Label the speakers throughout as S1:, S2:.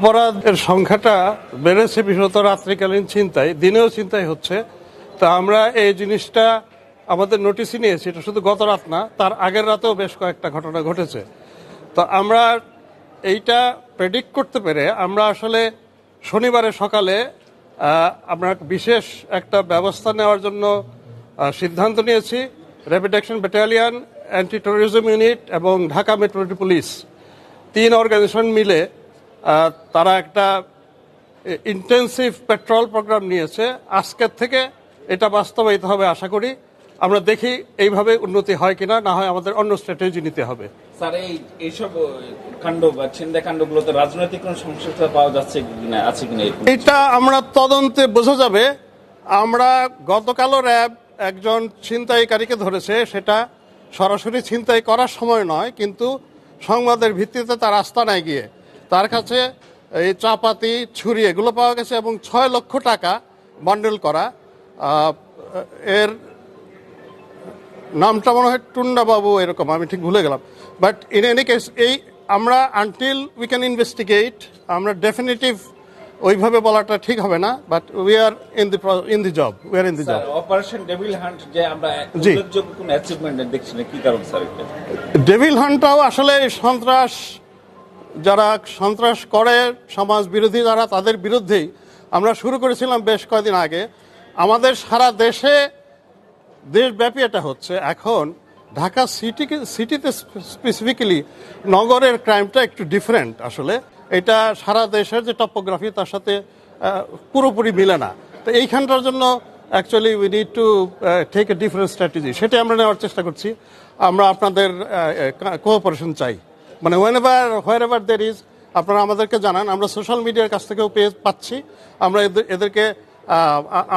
S1: অপরাধের সংখ্যাটা বেড়েছে বিশেষত রাত্রিকালীন চিন্তায়। দিনেও চিন্তাই হচ্ছে। তা আমরা এই জিনিসটা আমাদের নোটিশই নিয়েছি, এটা শুধু গত রাত না, তার আগের রাতেও বেশ কয়েকটা ঘটনা ঘটেছে। তো আমরা এইটা প্রেডিক্ট করতে পেরে আমরা আসলে শনিবারের সকালে আমরা বিশেষ একটা ব্যবস্থা নেওয়ার জন্য সিদ্ধান্ত নিয়েছি। Rapid action battalion anti terrorism unit এবং ঢাকা মেট্রোপলিটন পুলিশ তিন অর্গানাইজেশন মিলে তারা একটা ইন্টেন্সিভ পেট্রোল প্রোগ্রাম নিয়েছে। আজকের থেকে এটা বাস্তবায়িত হবে আশা করি। আমরা দেখি এইভাবে উন্নতি হয় কিনা না হয় আমাদের অন্য স্ট্র্যাটেজি নিতে হবে।
S2: স্যার এই এইসব কাণ্ড বা ছিন্দা কাণ্ডগুলোতে রাজনৈতিক কোন সংশ্লিষ্টতা পাওয়া যাচ্ছে কিনা আছে কিনা
S1: এটা আমরা তদন্তে বোঝা যাবে। আমরা গতকালও র্যাব একজন ছিনতাইকারীকে ধরেছে সেটা সরাসরি ছিনতাই করার সময় নয় কিন্তু সংবাদের ভিত্তিতে তার আস্তানায় গিয়ে। তার কাছে এই চাপাতি ছুরি এগুলো পাওয়া গেছে এবং ছয় লক্ষ টাকা বান্ডেল করা। এর নামটা মনে হয় টুন্ডা বাবু এরকম আমি ঠিক ভুলে গেলাম। বাট ইন এনি কেস এই আমরা আনটিল উই ক্যান ইনভেস্টিগেট আমরা ডেফিনেটিভ ওইভাবে বলাটা ঠিক হবে না but we are in the in the job we are in the job
S2: operation devil hunt যে আমরা। উল্লেখযোগ্য কোন অ্যাচিভমেন্ট দেখছি না কি কারণ স্যার
S1: ডেভিল হান্টটাও আসলে সন্ত্রাস যারা সন্ত্রাস করে সমাজ বিরোধী যারা, তাদের বিরুদ্ধেই আমরা শুরু করেছিলাম বেশ কয়েকদিন আগে। আমাদের সারা দেশে দেশব্যাপী এটা হচ্ছে। এখন ঢাকা সিটি সিটিতে স্পেসিফিক্যালি নগরের ক্রাইমটা একটু ডিফারেন্ট আসলে। এটা সারা দেশের যে টপোগ্রাফি তার সাথে পুরোপুরি মিলে না। তো এইখানটার জন্য actually we need to take a different strategy সেটা আমরা নেওয়ার চেষ্টা করছি। আমরা আপনাদের কোঅপারেশন চাই। মানে whenever where ever there is আপনারা আমাদেরকে জানান, আমরা সোশ্যাল মিডিয়ার কাছ থেকেও পেয়ে পাচ্ছি। আমরা এদের- এদেরকে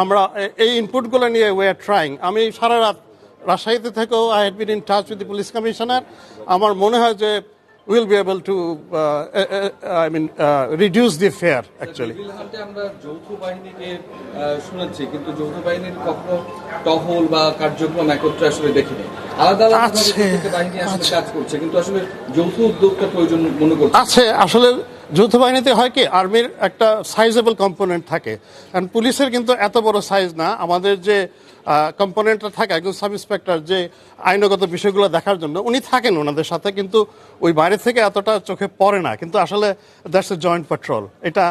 S1: আমরা এই ইনপুটগুলো নিয়ে ওয়ে আর ট্রাইং আমি সারা রাত রাজশাহীতে থেকেও I had been in touch with the police commissioner আমার মনে হয় যে will be able to I mean reduce the fear actually
S3: আমরা যৌথ বাহিনীকে শুনেছি কিন্তু যৌথ বাহিনীর কখনো টহল বা কার্যক্রম একত্রে আসলে দেখিনি। আলাদা আলাদা প্রয়োজন
S1: আছে,
S3: করছে
S1: আছে আসলে যৌথ বাহিনীতে হয় কি, আর্মির একটা সাইজেবল কম্পোনেন্ট থাকে। কারণ পুলিশের কিন্তু এত বড় সাইজ না। আমাদের যে কম্পোনেন্টটা থাকে, একজন সাব ইন্সপেক্টর যে আইনগত বিষয়গুলো দেখার জন্য, উনি থাকেন ওনাদের সাথে, কিন্তু ওই বাইরে থেকে এতটা চোখে পড়ে না। কিন্তু আসলে দ্যাটস এ জয়েন্ট পেট্রোল এটা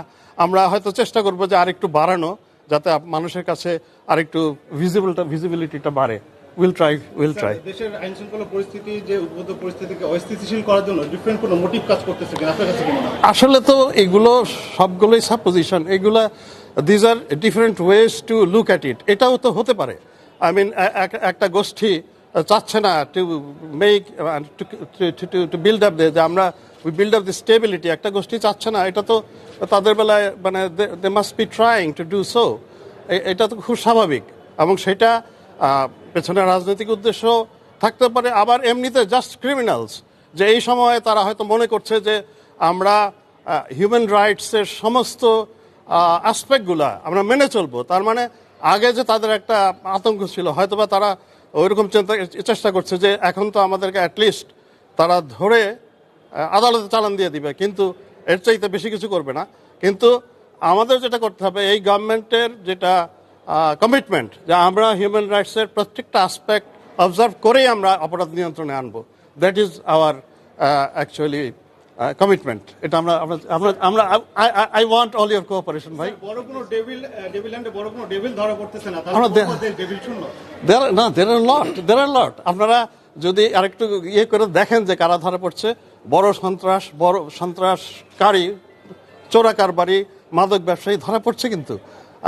S1: আমরা হয়তো চেষ্টা করব যে আরেকটু বাড়ানো, যাতে মানুষের কাছে আরেকটু ভিজিবিলিটা ভিজিবিলিটিটা বাড়ে। উইল ট্রাই উইল ট্রাই
S4: দেশের আইন শৃঙ্খলা পরিস্থিতি যে উদ্ভূত পরিস্থিতিকে অস্থিতিশীল করার জন্য ডিফারেন্ট কোনো মোটিভ কাজ করতেছে কিনা আপনার কাছে কি মনে হয়?
S1: আসলে তো এগুলো সবগুলোই সাপোজিশন এগুলা these are different ways to look at it এটাও তো হতে পারে। আই মিন একটা গোষ্ঠী চাচ্ছে না to make to build up যে আমরা we build up the stability একটা গোষ্ঠী চাচ্ছে না এটা তো তাদের বেলায় মানে they must be trying to do so এটা তো খুব স্বাভাবিক। এবং সেটা পেছনে রাজনৈতিক উদ্দেশ্য থাকতে পারে, আবার এমনিতে জাস্ট ক্রিমিনালস যে এই সময়ে তারা হয়তো মনে করছে যে আমরা হিউম্যান রাইটসের সমস্ত অ্যাসপেক্টগুলা আমরা মেনে চলবো। তার মানে আগে যে তাদের একটা আতঙ্ক ছিল, হয়তোবা তারা ওইরকম চিন্তা, চেষ্টা করছে যে এখন তো আমাদেরকে অ্যাটলিস্ট তারা ধরে আদালতে চালান দিয়ে দিবে, কিন্তু এর চাইতে বেশি কিছু করবে না। কিন্তু আমাদের যেটা করতে হবে, এই গভর্নমেন্টের যেটা কমিটমেন্ট যে আমরা হিউম্যান রাইটসের প্রত্যেকটা আসপেক্ট অবজার্ভ করেই আমরা অপরাধ নিয়ন্ত্রণে আনব। That is our actually commitment এটা আমরা আমরা- আমরা I want all your cooperation ভাই।
S4: বড় কোনো ডেভিল ডেভিল্যান্ডে বড় কোনো ডেভিল ধরা পড়তেছে না। ডেভিল শূন্য।
S1: দেয়ার না দের আর লট দের আর লট আপনারা যদি আরেকটু ইয়ে করে দেখেন যে কারা ধরা পড়ছে বড় সন্ত্রাস বড় সন্ত্রাসকারী চোরা কারবারি মাদক ব্যবসায়ী ধরা পড়ছে কিন্তু।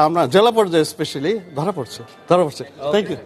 S1: আমরা জেলা পর্যায়ে স্পেশালি ধরা পড়ছে ধরা পড়ছে। Thank you